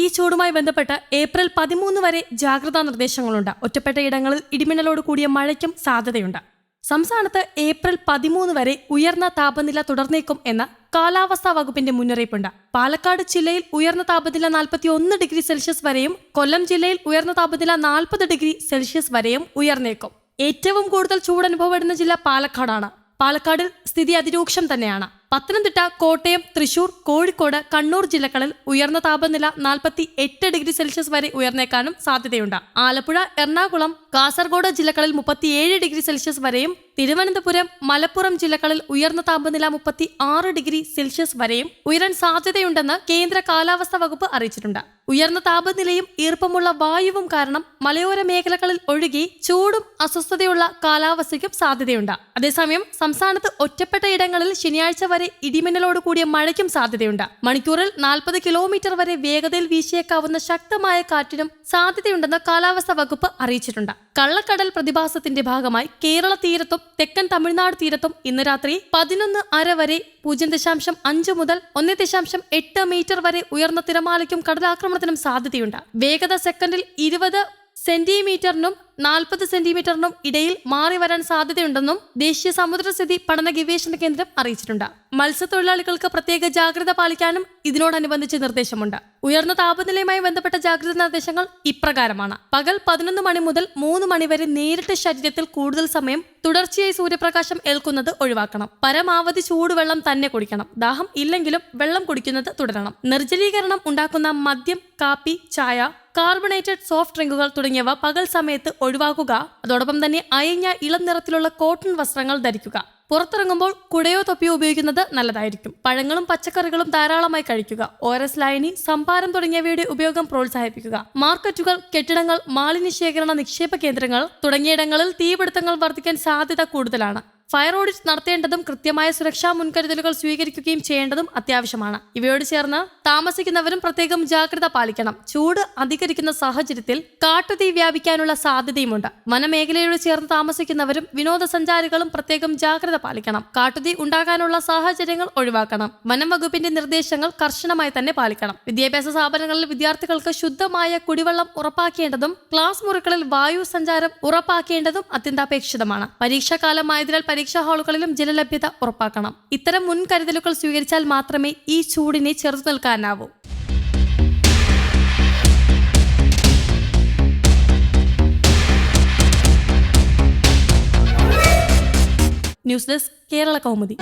ഈ ചൂടുമായി ബന്ധപ്പെട്ട് ഏപ്രിൽ പതിമൂന്ന് വരെ ജാഗ്രതാ നിർദ്ദേശങ്ങളുണ്ട്. ഒറ്റപ്പെട്ട ഇടങ്ങളിൽ ഇടിമിന്നലോട് കൂടിയ മഴയ്ക്കും സാധ്യതയുണ്ട്. സംസ്ഥാനത്ത് ഏപ്രിൽ പതിമൂന്ന് വരെ ഉയർന്ന താപനില തുടർന്നേക്കും എന്ന കാലാവസ്ഥാ വകുപ്പിന്റെ മുന്നറിയിപ്പുണ്ട്. പാലക്കാട് ജില്ലയിൽ ഉയർന്ന താപനില നാൽപ്പത്തി ഒന്ന് ഡിഗ്രി സെൽഷ്യസ് വരെയും കൊല്ലം ജില്ലയിൽ ഉയർന്ന താപനില നാൽപ്പത് ഡിഗ്രി സെൽഷ്യസ് വരെയും ഉയർന്നേക്കും. ഏറ്റവും കൂടുതൽ ചൂട് അനുഭവപ്പെടുന്ന ജില്ല പാലക്കാടാണ്. പാലക്കാടിൽ സ്ഥിതി അതിരൂക്ഷം തന്നെയാണ്. പത്തനംതിട്ട കോട്ടയം തൃശൂർ കോഴിക്കോട് കണ്ണൂർ ജില്ലകളിൽ ഉയർന്ന താപനില നാൽപ്പത്തി എട്ട് ഡിഗ്രി സെൽഷ്യസ് വരെ ഉയർന്നേക്കാനും സാധ്യതയുണ്ട്. ആലപ്പുഴ എറണാകുളം കാസർഗോഡ് ജില്ലകളിൽ മുപ്പത്തിയേഴ് ഡിഗ്രി സെൽഷ്യസ് വരെയും തിരുവനന്തപുരം മലപ്പുറം ജില്ലകളിൽ ഉയർന്ന താപനില മുപ്പത്തി ആറ് ഡിഗ്രി സെൽഷ്യസ് വരെയും ഉയരാൻ സാധ്യതയുണ്ടെന്ന് കേന്ദ്ര കാലാവസ്ഥാ വകുപ്പ് അറിയിച്ചിട്ടുണ്ട്. ഉയർന്ന താപനിലയും ഈർപ്പമുള്ള വായുവും കാരണം മലയോര മേഖലകളിൽ ഒഴുകി ചൂടും അസ്വസ്ഥതയുള്ള കാലാവസ്ഥയ്ക്കും സാധ്യതയുണ്ട്. അതേസമയം സംസ്ഥാനത്ത് ഒറ്റപ്പെട്ട ഇടങ്ങളിൽ ശനിയാഴ്ച വരെ ഇടിമിന്നലോട് കൂടിയ മഴയ്ക്കും സാധ്യതയുണ്ട്. മണിക്കൂറിൽ നാൽപ്പത് കിലോമീറ്റർ വരെ വേഗതയിൽ വീശിയേക്കാവുന്ന ശക്തമായ കാറ്റിനും സാധ്യതയുണ്ടെന്ന് കാലാവസ്ഥാ വകുപ്പ് അറിയിച്ചിട്ടുണ്ട്. കള്ളക്കടൽ പ്രതിഭാസത്തിന്റെ ഭാഗമായി കേരള തീരത്തും തെക്കൻ തമിഴ്നാട് തീരത്തും ഇന്ന് രാത്രി പതിനൊന്ന് അര വരെ പൂജ്യം ദശാംശം അഞ്ച് മുതൽ ഒന്ന് ദശാംശം എട്ട് മീറ്റർ വരെ ഉയർന്ന തിരമാലയ്ക്കും കടലാക്രമണത്തിനും സാധ്യതയുണ്ട്. വേഗത സെക്കൻഡിൽ ഇരുപത് സെന്റിമീറ്ററിനും നാൽപ്പത് സെന്റിമീറ്ററിനും ഇടയിൽ മാറി വരാൻ സാധ്യതയുണ്ടെന്നും ദേശീയ സമുദ്രസ്ഥിതി പഠന ഗവേഷണ കേന്ദ്രം അറിയിച്ചിട്ടുണ്ട്. മത്സ്യത്തൊഴിലാളികൾക്ക് പ്രത്യേക ജാഗ്രത പാലിക്കാനും ഇതിനോടനുബന്ധിച്ച് നിർദ്ദേശമുണ്ട്. ഉയർന്ന താപനിലയുമായി ബന്ധപ്പെട്ട ജാഗ്രതാ നിർദ്ദേശങ്ങൾ ഇപ്രകാരമാണ്. പകൽ പതിനൊന്ന് മണി മുതൽ മൂന്ന് മണി വരെ നേരിട്ട് ശരീരത്തിൽ കൂടുതൽ സമയം തുടർച്ചയായി സൂര്യപ്രകാശം ഏൽക്കുന്നത് ഒഴിവാക്കണം. പരമാവധി ചൂടുവെള്ളം തന്നെ കുടിക്കണം. ദാഹം ഇല്ലെങ്കിലും വെള്ളം കുടിക്കുന്നത് തുടരണം. നിർജലീകരണം ഉണ്ടാക്കുന്ന മദ്യം കാപ്പി ചായ കാർബണേറ്റഡ് സോഫ്റ്റ് ഡ്രിങ്കുകൾ തുടങ്ങിയവ പകൽ സമയത്ത് ഒഴിവാക്കുക. അതോടൊപ്പം തന്നെ അയഞ്ഞ ഇളം നിറത്തിലുള്ള കോട്ടൺ വസ്ത്രങ്ങൾ ധരിക്കുക. പുറത്തിറങ്ങുമ്പോൾ കുടയോ തൊപ്പിയോ ഉപയോഗിക്കുന്നത് നല്ലതായിരിക്കും. പഴങ്ങളും പച്ചക്കറികളും ധാരാളമായി കഴിക്കുക. ഓരസ് ലൈനി സംഭാരം തുടങ്ങിയവയുടെ ഉപയോഗം പ്രോത്സാഹിപ്പിക്കുക. മാർക്കറ്റുകൾ കെട്ടിടങ്ങൾ മാലിന്യ ശേഖരണ നിക്ഷേപ കേന്ദ്രങ്ങൾ തുടങ്ങിയിടങ്ങളിൽ തീപിടുത്തങ്ങൾ വർദ്ധിക്കാൻ സാധ്യത കൂടുതലാണ്. ഫയർ ഓഡിറ്റ് നടത്തേണ്ടതും കൃത്യമായ സുരക്ഷാ മുൻകരുതലുകൾ സ്വീകരിക്കുകയും ചെയ്യേണ്ടതും അത്യാവശ്യമാണ്. ഇവയോട് ചേർന്ന് താമസിക്കുന്നവരും പ്രത്യേകം ജാഗ്രത പാലിക്കണം. ചൂട് അധികരിക്കുന്ന സാഹചര്യത്തിൽ കാട്ടുതീ വ്യാപിക്കാനുള്ള സാധ്യതയുമുണ്ട്. വനമേഖലയോട് ചേർന്ന് താമസിക്കുന്നവരും വിനോദസഞ്ചാരികളും പ്രത്യേകം ജാഗ്രത പാലിക്കണം. കാട്ടുതീ ഉണ്ടാകാനുള്ള സാഹചര്യങ്ങൾ ഒഴിവാക്കണം. വനം വകുപ്പിന്റെ നിർദ്ദേശങ്ങൾ കർശനമായി തന്നെ പാലിക്കണം. വിദ്യാഭ്യാസ സ്ഥാപനങ്ങളിൽ വിദ്യാർത്ഥികൾക്ക് ശുദ്ധമായ കുടിവെള്ളം ഉറപ്പാക്കേണ്ടതും ക്ലാസ് മുറികളിൽ വായു സഞ്ചാരം ഉറപ്പാക്കേണ്ടതും അത്യന്താപേക്ഷിതമാണ്. പരീക്ഷാകാലമായതിനാൽ പരീക്ഷാ ഹാളുകളിലും ജലലഭ്യത ഉറപ്പാക്കണം. ഇത്തരം മുൻകരുതലുകൾ സ്വീകരിച്ചാൽ മാത്രമേ ഈ ചൂടിനെ ചെറുത്തു നിൽക്കാനാവൂ. News desk Kerala Kaumudi.